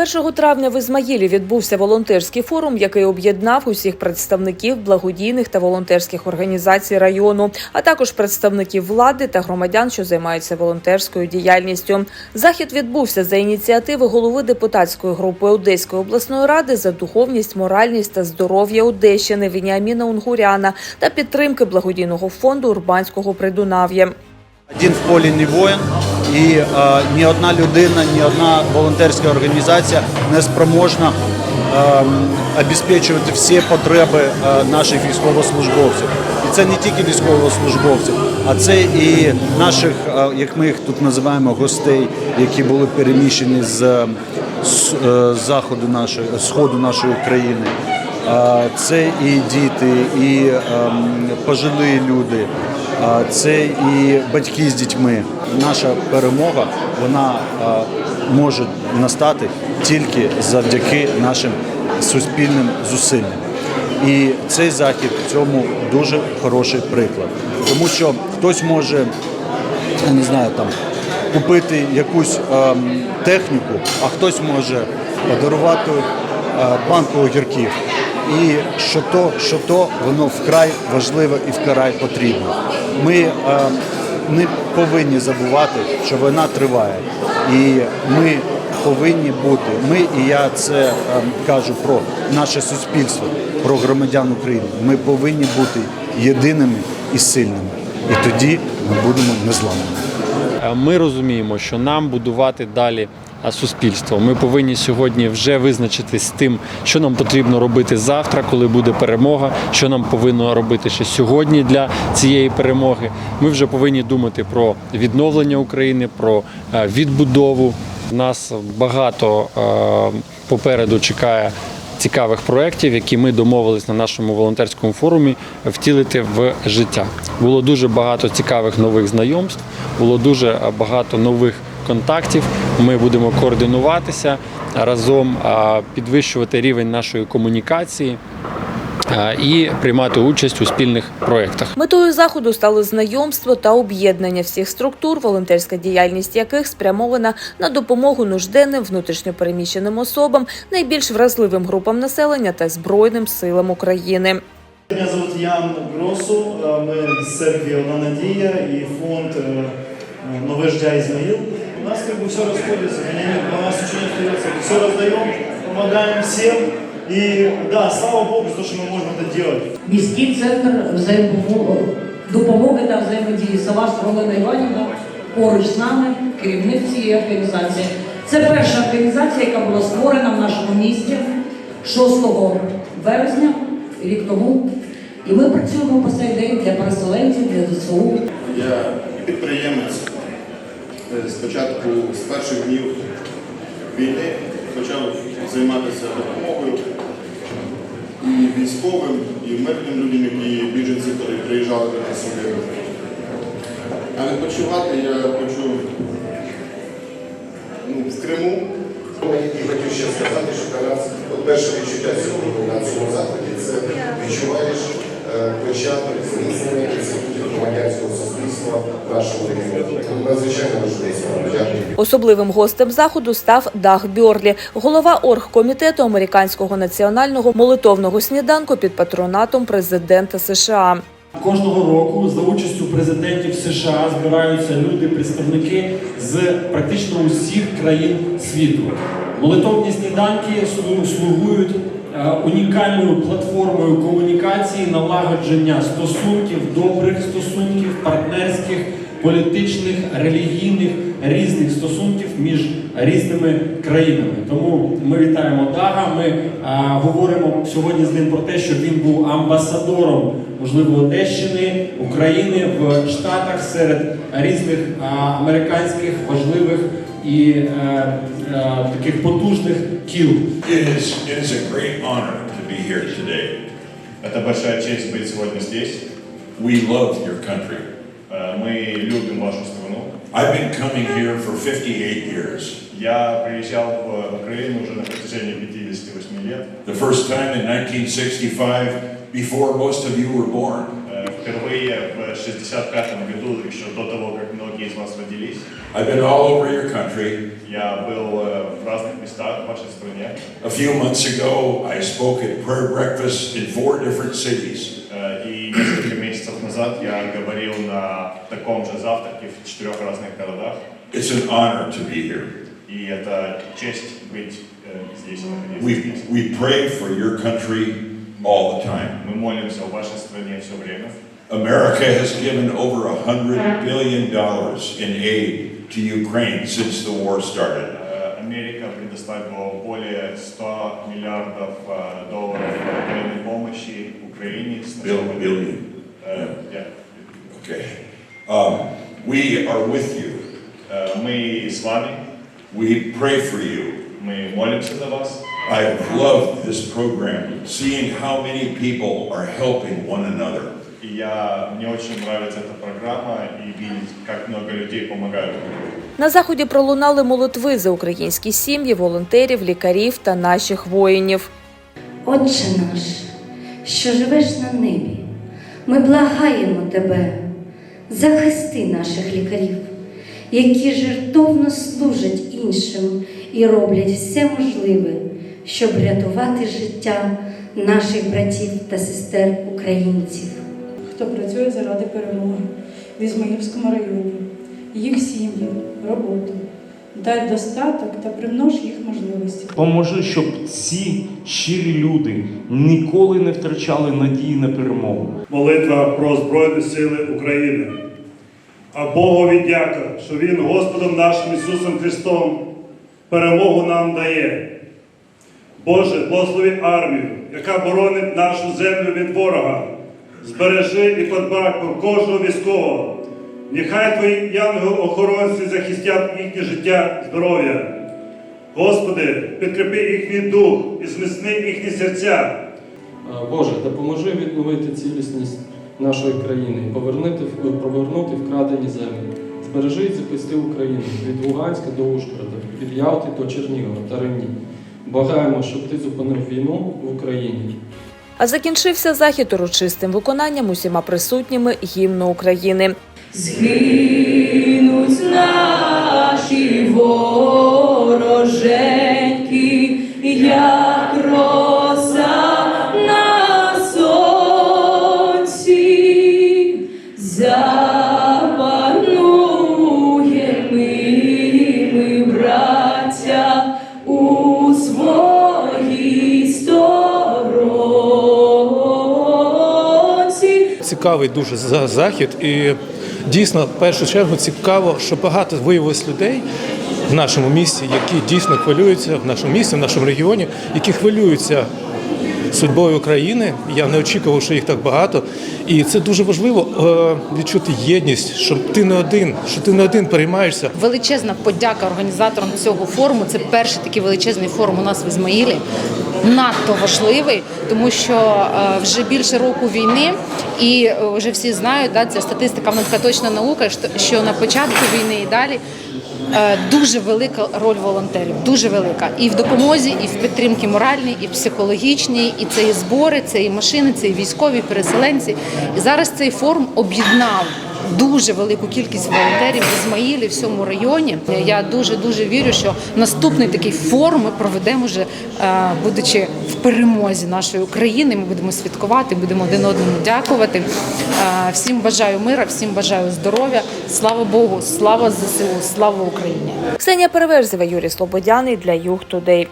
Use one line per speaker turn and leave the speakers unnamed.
1 травня в Ізмаїлі відбувся волонтерський форум, який об'єднав усіх представників благодійних та волонтерських організацій району, а також представників влади та громадян, що займаються волонтерською діяльністю. Захід відбувся за ініціативи голови депутатської групи Одеської обласної ради за духовність, моральність та здоров'я Одещини Вініаміна Унгуряна та підтримки благодійного фонду Урбанського Придунав'я.
Один в полі не воїн, і е, ні одна людина, ні одна волонтерська організація не спроможна е, всі потреби е, наших військовослужбовців. І це не тільки військовослужбовців, а це і наших, е, як ми їх тут називаємо, гостей, які були переміщені з, з е, заходу нашої сходу нашої країни. Е, Це і діти, і ем, пожилі люди, е, це і батьки з дітьми. Наша перемога вона е, може настати тільки завдяки нашим суспільним зусиллям. І цей захід в цьому дуже хороший приклад, тому що хтось може я не знаю, там купити якусь ем, техніку, а хтось може подарувати е, банку огірків. І що то, що то, воно вкрай важливо і вкрай потрібно. Ми е, не повинні забувати, що війна триває, і ми повинні бути. Ми, і я це ем, кажу про наше суспільство, про громадян України. Ми повинні бути єдиними і сильними. І тоді ми будемо незламними.
Е, Ми розуміємо, що нам будувати далі суспільство. Ми повинні сьогодні вже визначитись з тим, що нам потрібно робити завтра, коли буде перемога, що нам повинно робити ще сьогодні для цієї перемоги. Ми вже повинні думати про відновлення України, про е, відбудову. Нас багато е, попереду чекає цікавих проєктів, які ми домовились на нашому волонтерському форумі втілити в життя. Було дуже багато цікавих нових знайомств, було дуже багато нових контактів. Ми будемо координуватися разом, а, підвищувати рівень нашої комунікації а, і приймати участь у спільних проєктах.
Метою заходу стало знайомство та об'єднання всіх структур, волонтерська діяльність яких спрямована на допомогу нужденним внутрішньопереміщеним особам, найбільш вразливим групам населення та збройним силам України.
Меня зовут Ян Гросу, э, мы с церкви «Одна надія» и фонд э, э, «Новый ждя Измаил». У нас как бы все расходится, у меня нет- у нас ничего не остается. Все раздаем, помогаем всем. И да, слава Богу, за то, что мы можем это делать.
Міський центр взаємопомо- допомоги та взаємодії Саваш Романа Іванівна поруч з нами, керівник цієї організації. Це перша організація, яка була створена в нашому місті 6 березня, рік тому. І ми працюємо по цей день для переселенців, для ЗСУ.
Я підприємець. Е, Спочатку з перших днів війни почав займатися допомогою і військовим, і мирним людям, які біженці, приїжджали до нас сюди. А відпочивати я хочу ну, в Криму.
І хотів ще сказати, що для от перше відчуття сьогодні на цьому заході це відчуваєш е, початок зміцнення інститутів громадянського суспільства в нашому. Тому надзвичайно важливо. Дякую.
Особливим гостем заходу став Даг Бьорлі, голова оргкомітету американського національного молитовного сніданку під патронатом президента США.
Кожного року за участю президентів США збираються люди, представники з практично усіх країн світу. Молитовні сніданки слугують е, унікальною платформою комунікації, налагодження стосунків, добрих стосунків, партнерських, політичних, релігійних, різних стосунків між різними країнами. Тому ми вітаємо Дага. Ми е, говоримо сьогодні з ним про те, що він був амбасадором, можливо, Одещини, України в Штатах серед різних е, американських важливих і е, е, таких потужних кіл.
It is, it is
честь быть сегодня здесь.
We love your country.
Э, Мы любим вашу страну.
I've been coming here for 58 years.
Я приезжал в Украину уже на протяжении 58 лет.
The first time in 1965, before most of you were born.
Э,
впервые в 65 году, еще до того, как многие из вас родились.
I've been all over your country.
Я был э, в разных местах в вашей стране.
A few months ago, I spoke at prayer breakfast in four different cities.
Э, И несколько месяцев назад я говорил на таком же завтраке в четырех разных городах.
It's an honor to be here.
И это честь быть э, здесь, находиться
We,
здесь.
we pray for your country all the time.
Мы молимся о вашей стране все время.
America has given over a hundred billion dollars in aid to Ukraine since the war started.
Э, Америка предоставила более 100 миллиардов э, долларов военной помощи Украине с
Bill,
начала
billion.
Э, yeah.
Okay. Um, we are with you.
Э, Мы с вами,
We pray for you.
мы молимся за вас.
I've loved this program, seeing how many people are helping one another.
И я, мне очень нравится эта программа и видеть, как много людей помогают.
На заході пролунали молитви за українські сім'ї, волонтерів, лікарів та наших воїнів.
Отче наш, що живеш на небі, ми благаємо Тебе, захисти наших лікарів, які жертовно служать іншим і роблять все можливе, щоб рятувати життя наших братів та сестер українців.
хто працює заради перемоги в Ізмаїльському районі, їх сім'ї, роботу. Дай достаток та примнож їх можливості.
Поможи, щоб ці щирі люди ніколи не втрачали надії на перемогу.
Молитва про Збройні Сили України. А Богові дяка, що Він Господом нашим Ісусом Христом перемогу нам дає. Боже, благослови армію, яка боронить нашу землю від ворога. Збережи і подбай про кожного військового. Нехай Твої янголи-охоронці захистять їхнє життя, здоров'я. Господи, підкріпи їхній дух і зміцни їхні серця.
Боже, допоможи відновити цілісність нашої країни, повернути, повернути вкрадені землі. Збережи і захисти Україну від Луганська до Ужгорода, від Ялти до Чернігова та Ревні. Благаємо, щоб ти зупинив війну в Україні.
А закінчився захід урочистим виконанням усіма присутніми гімну України.
Згинуть наші вороженьки, як
цікавий дуже захід, і дійсно, в першу чергу, цікаво, що багато виявилось людей в нашому місті, які дійсно хвилюються в нашому місті, в нашому регіоні, які хвилюються судьбою України. Я не очікував, що їх так багато. І це дуже важливо е, відчути єдність, що ти не один, що ти не один переймаєшся.
Величезна подяка організаторам цього форуму. Це перший такий величезний форум у нас в Ізмаїлі. Надто важливий, тому що е, вже більше року війни, і е, вже всі знають, да, це статистика, вона така точна наука, що- на початку війни і далі дуже велика роль волонтерів, дуже велика. І в допомозі, і в підтримці моральній, і психологічній, і це і збори, це і машини, це і військові, переселенці. І зараз цей форум об'єднав дуже велику кількість волонтерів Ізмаїлі, в всьому районі. Я дуже дуже вірю, що наступний такий форум ми проведемо вже, е, будучи в перемозі нашої України. Ми будемо святкувати, будемо один одному дякувати. Е, Всім бажаю мира, всім бажаю здоров'я. Слава Богу, слава ЗСУ, слава Україні.
Ксенія Переверзєва, Юрій Слободяний для Юг Тудей.